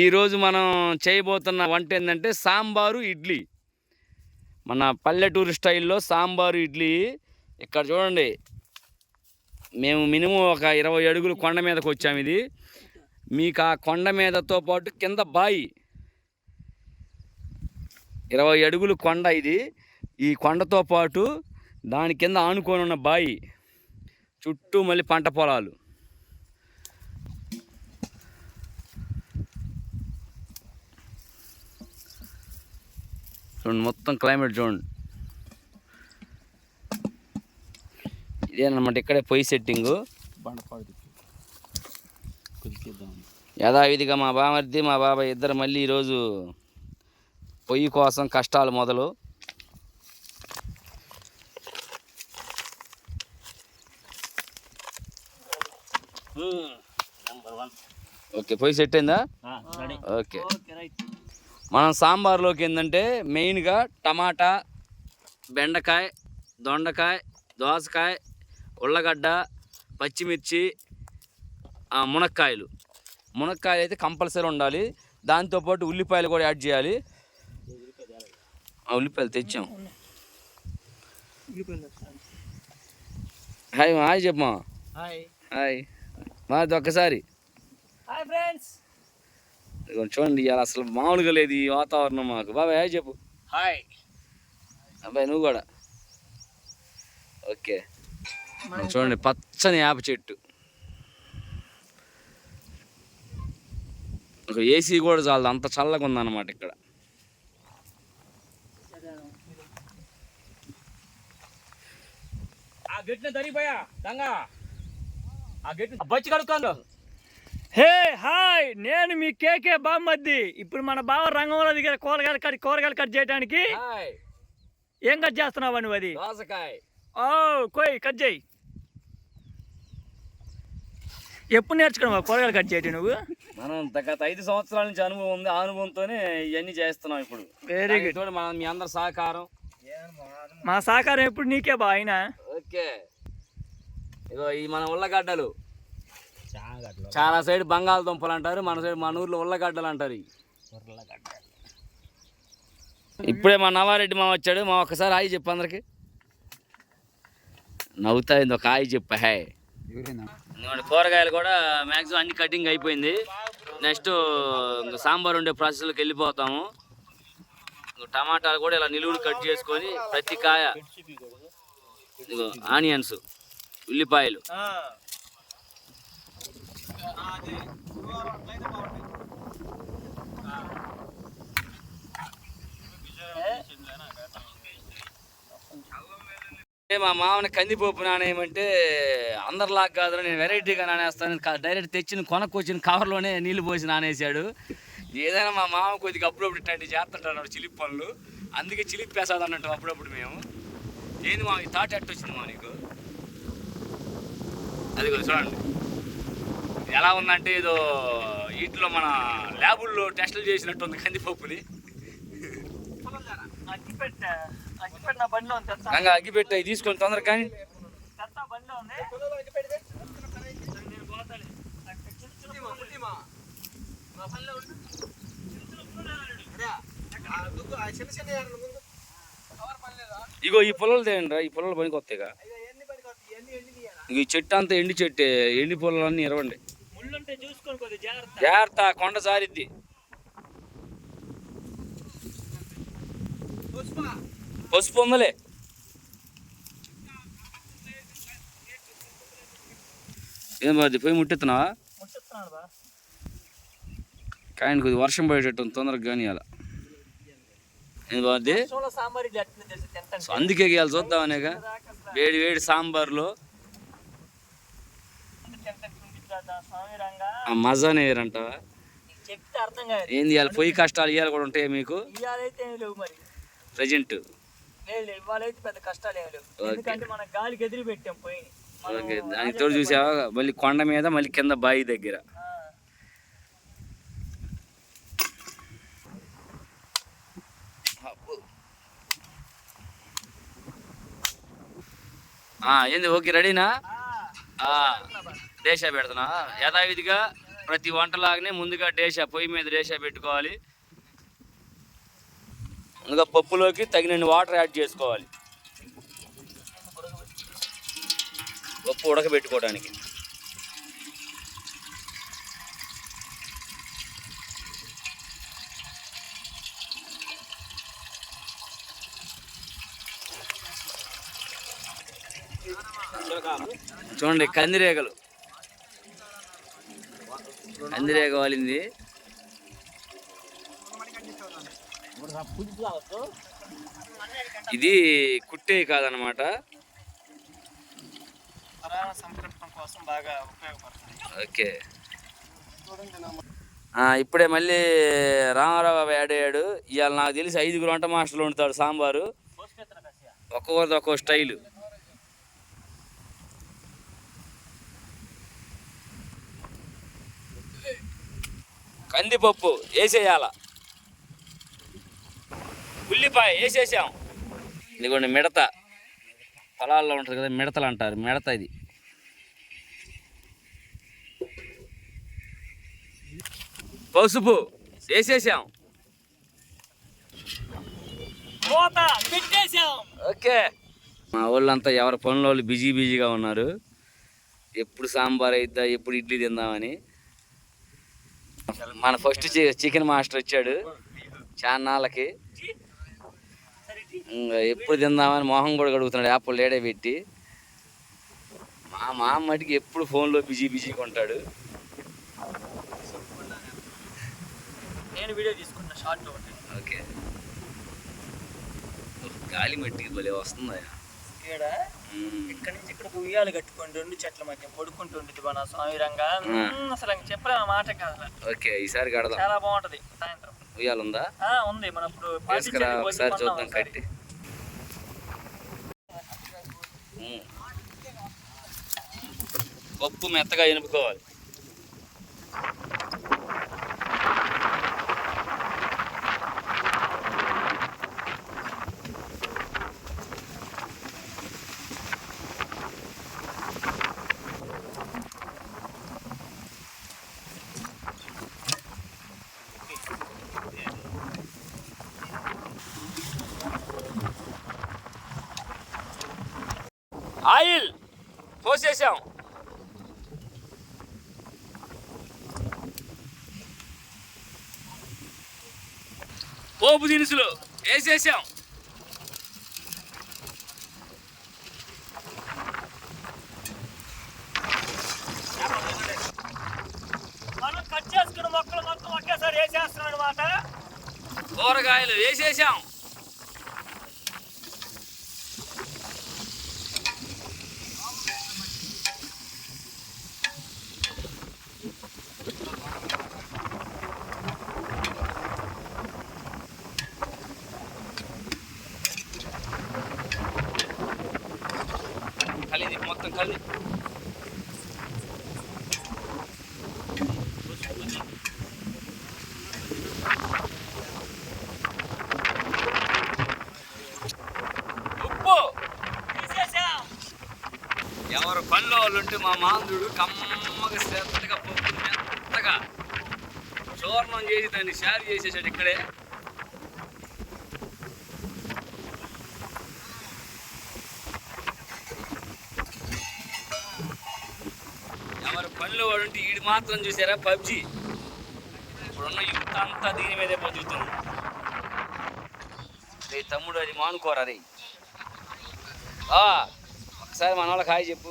ఈరోజు మనం చేయబోతున్న వంట ఏంటంటే సాంబారు ఇడ్లీ. మన పల్లెటూరు స్టైల్లో సాంబారు ఇడ్లీ. ఇక్కడ చూడండి మేము మినిమం ఒక ఇరవై అడుగులు కొండ మీదకి వచ్చాము ఇది. మీకు ఆ కొండ మీదతో పాటు కింద బాయి. ఇరవై అడుగులు కొండ ఇది. ఈ కొండతో పాటు దాని కింద ఆనుకొని ఉన్న బాయి. చుట్టూ మళ్ళీ పంట పొలాలు. చూడండి మొత్తం క్లైమేట్ చూడండి. ఇదేనమాట ఇక్కడే పొయ్యి సెట్టింగు యథావిధిగా మా బామర్ది మా బాబాయ్ ఇద్దరు మళ్ళీ ఈరోజు పొయ్యి కోసం కష్టాలు మొదలు. వన్ ఓకే పొయ్యి సెట్ అయిందా? ఓకే. ఓకే రైట్ మనం సాంబార్లోకి ఏంటంటే మెయిన్గా టమాటా బెండకాయ దొండకాయ దోసకాయ ఉల్లగడ్డ పచ్చిమిర్చి మునక్కాయలు. మునక్కాయలు అయితే కంపల్సరీ ఉండాలి. దాంతోపాటు ఉల్లిపాయలు కూడా యాడ్ చేయాలి. ఆ, ఉల్లిపాయలు తెచ్చాం. హాయ్ హాయ్ చెప్పమా హాయ్. హాయ్. మాది ఒక్కసారి. Hi friends. చూడండి ఇవాళ అసలు మామూలుగా లేదు ఈ వాతావరణం మాకు. బాబాయ్ హాయ్ చెప్పు. హాయ్. అబ్బాయి నువ్వు కూడా. ఓకే. చూడండి పచ్చని వేప చెట్టు. ఒక ఏసీ కూడా చాలదు అంత చల్లగా ఉందన్నమాట ఇక్కడ. ఆ గెట్టిన దరిపోయా దంగా ఆ గెట్టిన బచ్చి కడుక్కోండు. హే హాయ్ నేను మీ కేకే బామ్మద్ది. ఇప్పుడు మన బావ రంగంలో దిగిన కూరగాయలు కట్ కూరగాయలు కట్ చేయడానికి ఏం కట్ చేస్తున్నావు నువ్వు అది? ఓ కోయ్ కట్ చేయి. ఎప్పుడు నేర్చుకున్నావు కూరగాయలు కట్ చేయటం నువ్వు? మనం గత ఐదు సంవత్సరాల నుంచి అనుభవం ఉంది ఆ అనుభవంతోనే ఇవన్నీ చేస్తున్నాం ఇప్పుడు. వెరీ గుడ్ మనం మీ అందరి సహకారం. మా సహకారం ఎప్పుడు నీకే బా అయినా? ఓకే. ఇగో ఈ మన ఉల్లగడ్డలు. చాలా సైడ్ బంగాళదుంపలు అంటారు మన సైడ్ మన ఊర్లో ఉల్లగడ్డలు అంటారు. ఇప్పుడే మా నవారెడ్డి మా వచ్చాడు మా ఒక్కసారి హాయ్ చెప్పు అందరికి. నవ్వుతాయింది ఒక హాయ్ చెప్పు హాయ్. ఇదిగోండి కూరగాయలు కూడా మ్యాక్సిమం అన్ని కటింగ్ అయిపోయింది. నెక్స్ట్ ఇంకా సాంబార్ ఉండే ప్రాసెస్లోకి వెళ్ళిపోతాము. ఇంకో టమాటాలు కూడా ఇలా నిలువులు కట్ చేసుకొని ప్రతి కాయ ఆనియన్స్ ఉల్లిపాయలు. ఏ మా మామని కందిపోపు నానేయమంటే అందరిలాగా కాదు నేను వెరైటీగా నానేస్తాను. డైరెక్ట్ తెచ్చిన కొనక్కొచ్చిన కవర్లోనే నీళ్ళు పోసి నానేసాడు ఏదైనా మా మామ కొద్దిగా అప్పుడప్పుడు ఇట్లాంటి చేస్తుంటాడు చిలిపి పనులు. అందుకే చిలిపి వేసాడు అన్నట్టు అప్పుడప్పుడు మేము. ఏంది మా ఈ థాట్ ఎట్ట వచ్చింది మా నీకు? అది చూడండి. ఎలా ఉందంటే ఏదో వీటిలో మన ల్యాబుల్లో టెస్టులు చేసినట్టు ఉంది కందిపప్పుని. అగ్గిపెట్ట అగ్గిపెట్ట నా రంగా అగ్గిపెట్టి అవి తీసుకొని తొందరగా కానీ. ఇగో ఈ పొలాలు తేయండి ఈ పొలాలు పనికి వస్తాయిగా. ఇగో ఈ చెట్టు అంతా ఎండి చెట్టే ఎండి పొలాలన్నీ ఇరవండి జాగ్రత్త కొండ సారిద్ది పసుపు ఉందలే. ఏం బాది పోయి ముట్టెత్తున్నావా? బా కాయని కొద్ది వర్షం పడేటట్టు తొందరగా కానీ అలా ఏం బాది అందుకే ఇవాళ చూద్దామనేగా. వేడి వేడి సాంబార్లో మజానే చెప్తే అర్థం కాదు. ఏంది ఇవాళ పొయ్యి కష్టాలు ఇవాళ కూడా ఉంటాయి మీకు? ఇవాళైతే లేవు మరి. ప్రజెంట్ లేదు ఇవాళైతే పెద్ద కష్టాలు లేవు. ఎందుకంటే మన గాలికి ఎదిరి పెట్టాం పోయి ఓకే దానికి తోడు చూసావా? మళ్ళీ కొండ మీద మళ్ళీ కింద బావి దగ్గర. ఆ, ఏంది ఓకే రెడీనా ఆ, దేశ పెడుతున్నా యథావిధిగా ప్రతి వంటలాగానే ముందుగా డేషా పొయ్యి మీద డేషా పెట్టుకోవాలి. ముందుగా పప్పులోకి తగినన్ని వాటర్ యాడ్ చేసుకోవాలి. పప్పు ఉడకబెట్టుకోవడానికి. చూడండి కందిరేగలు. అందరే కావాలింది. ఇది కుట్టే కాదనమాట. కోసం బాగా ఉపయోగపడుతుంది ఓకే ఇప్పుడే మళ్ళీ రామారావు బాబు యాడ్ అయ్యాడు. ఇవాళ నాకు తెలిసి ఐదుగురు వంట మాస్టర్లు వండుతాడు సాంబారు. ఒక్కొక్కరిది ఒక్కో స్టైలు. కందిపప్పు వేసేయాల. ఉల్లిపాయ వేసేసాం. ఇదిగోండి మిడత. పొలాల్లో ఉంటుంది కదా మిడతలు అంటారు మిడత ఇది. పసుపు వేసేసాం. ఓకే. మా వాళ్ళంతా ఎవరి పనుల వాళ్ళు బిజీ బిజీగా ఉన్నారు. ఎప్పుడు సాంబార్ అయిద్దా ఎప్పుడు ఇడ్లీ తిందామని. మన ఫస్ట్ చికెన్ మాస్టర్ వచ్చాడు. చాన్నాళ్ళకి. ఎప్పుడు తిందామని మొహం కూడా కడుగుతున్నాడు. యాప్లు లేడే పెట్టి. మా మా అమ్మటికి ఎప్పుడు ఫోన్లో బిజీ బిజీగా ఉంటాడు నేను వీడియో తీసుకున్నా షార్ట్ ఒకటి. ఓకే. గాలి మట్టికి భలే వస్తుంది ఇక్కడ నుంచి ఇక్కడ ఉయ్యాలు కట్టుకోండి రెండు చెట్ల మధ్య పడుకుంటుండేది మన స్వామి రంగా. అసలు చెప్పలే మాట కాదు. ఓకే ఈసారి కడదాం. చాలా బాగుంటది సాయంత్రం. ఉయ్యాలుందా? ఆ ఉంది మనం ఇప్పుడు ఒకసారి చూద్దాం కట్టి. పప్పు మెత్తగా ఎనుపుకోవాలి. చేసాం పోపు దినుసులు వేసేసాం. మనం కట్ చేసుకున్న మొక్కలు మొత్తం ఒకేసారి వేసేస్తున్నాం అనమాట కూరగాయలు వేసేసాం కలిది మొత్తం కలిది ఉప్పు వేసేసాం ఎవరు పనిలో వాళ్ళు ఉంటే మా మాందుడు కమ్మగా శ్రద్ధగా పప్పు మెత్తగా చూర్ణం చేసి దాన్ని షేర్ చేసేసాడు ఇక్కడే. ఎవరు పనిలో వాడు ఉంటే ఈడు మాత్రం చూసారా? పబ్జి. ఇప్పుడున్న యుక్త అంతా దీని మీదే బతుకుతుంది. రే తమ్ముడు అది మానుకోరా రే. ఒకసారి మన వాళ్ళకి హాయ్ చెప్పు.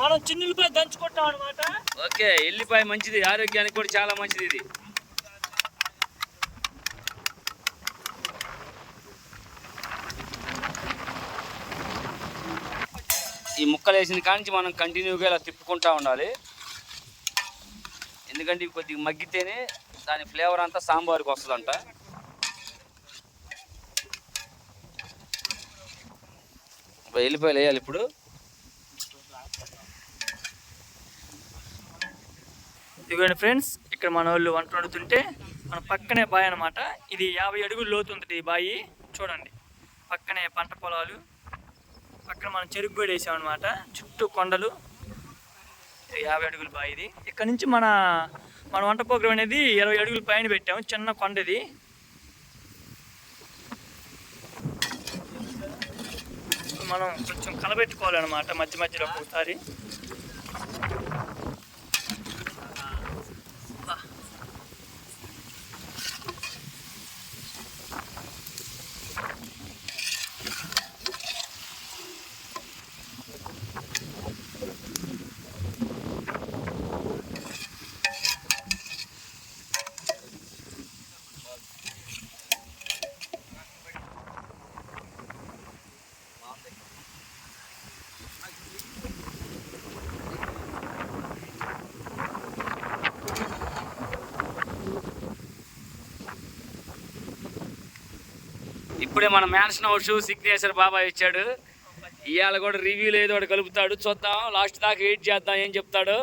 మనం చిన్నులపై దంచుకుంటాం అనమాట ఓకే ఎల్లిపాయ మంచిది ఆరోగ్యానికి కూడా చాలా మంచిది ఇది. ఈ ముక్కలు వేసిన కానించి మనం కంటిన్యూగా ఇలా తిప్పుకుంటా ఉండాలి. ఎందుకంటే ఇవి కొద్దిగా మగ్గితేనే దాని ఫ్లేవర్ అంతా సాంబార్కి వస్తుందంట. ఎల్లిపాయలు వేయాలి ఇప్పుడు. ఇదిగోండి ఫ్రెండ్స్ ఇక్కడ మన వాళ్ళు వంట వండుతుంటే మన పక్కనే బావి అనమాట ఇది యాభై అడుగులు లోతు ఉంటుంది ఈ బావి చూడండి పక్కనే పంట పొలాలు పక్కన మనం చెరుకు కూడా వేసాం అనమాట చుట్టూ కొండలు. యాభై అడుగుల బావి ఇది. ఇక్కడ నుంచి మన మన వంట ప్రోగ్రాం అనేది ఇరవై అడుగుల పైన పెట్టాము చిన్న కొండ ఇది మనం కొంచెం కలబెట్టుకోవాలన్నమాట మధ్య మధ్యలో ఒకసారి ఇప్పుడే మన మ్యాన్షన్ హౌస్ సిగ్నేచర్ బాబాయ్ ఇచ్చాడు. ఇవాళ కూడా రివ్యూ లేదు వాడు కలుపుతాడు. చూద్దాం లాస్ట్ దాకా వెయిట్ చేద్దాం ఏం చెప్తాడు.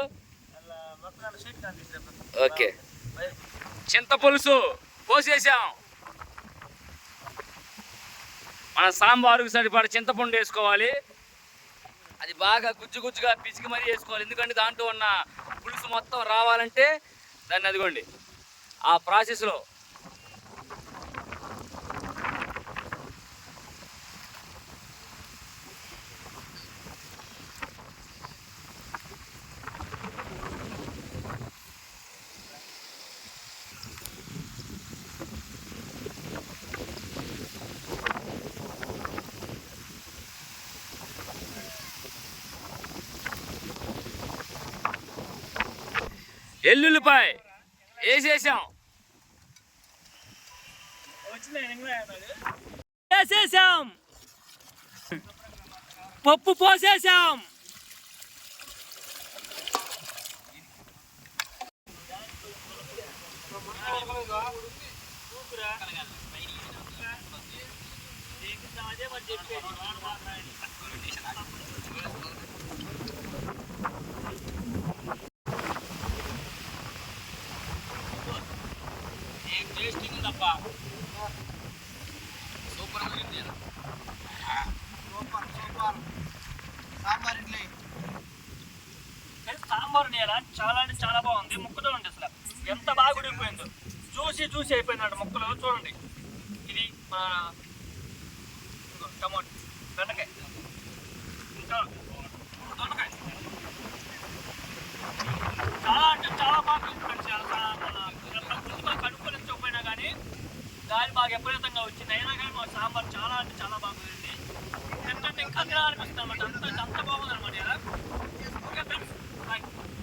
ఓకే చింత పులుసు పోసేసాం మన సాంబారుకు సరిపడ చింతపండు వేసుకోవాలి. అది బాగా గుజ్జు గుజ్జుగా పిసికి మరీ వేసుకోవాలి. ఎందుకంటే దాంట్లో ఉన్న పులుసు మొత్తం రావాలంటే దాన్ని అదిగోండి. ఆ ప్రాసెస్లో ఎల్లుల్లిపాయ వేసేసాం. వేసేసాం. పప్పు పోసేసాం. చెప్పేది అబ్బా. Super super super. Sambar idli. Sambar నేల చాలా అంటే చాలా బాగుంది. ముక్కతో ఉంది అసలు. ఎంత బాగా గుడిపోయిందో చూసి చూసి అయిపోయినాడు ముక్కలు. చూడండి. ఇది మన టమాటో. బెండకాయ. ఇంకా దొండకాయ. చాలా అంటే చాలా బాగా గాలి బాగా విపరీతంగా వచ్చింది. అయినా కానీ మా సాంబార్ చాలా అంటే చాలా బాగుంది ఎందుకంటే ఇంకా తినాలనిపిస్తుంది అనమాట అంత అంత బాగుంది అనమాట